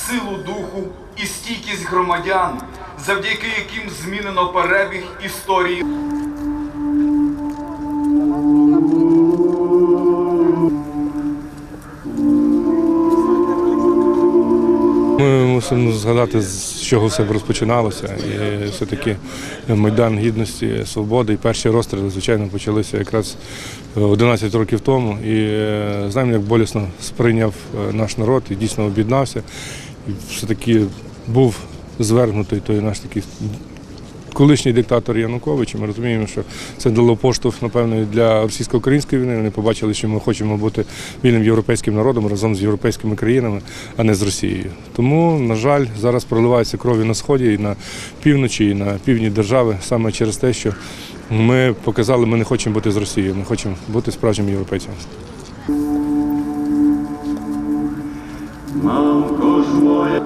Силу духу і стійкість громадян, завдяки яким змінено перебіг історії. Ми мусимо згадати, з чого все розпочиналося. І все-таки Майдан Гідності, Свободи і перші розстріли, звичайно, почалися якраз 11 років тому. І е, знаємо, як болісно сприйняв е, наш народ і дійсно об'єднався. І все-таки був звергнутий той наш такий колишній диктатор Янукович. Ми розуміємо, що це дало поштовх, напевно, для російсько-української війни. Вони побачили, що ми хочемо бути вільним європейським народом разом з європейськими країнами, а не з Росією. Тому, на жаль, зараз проливається крові на сході і на півночі, і на півдні держави саме через те, що ми показали, ми не хочемо бути з Росією, ми хочемо бути справжніми європейцями. Мамко ж моя,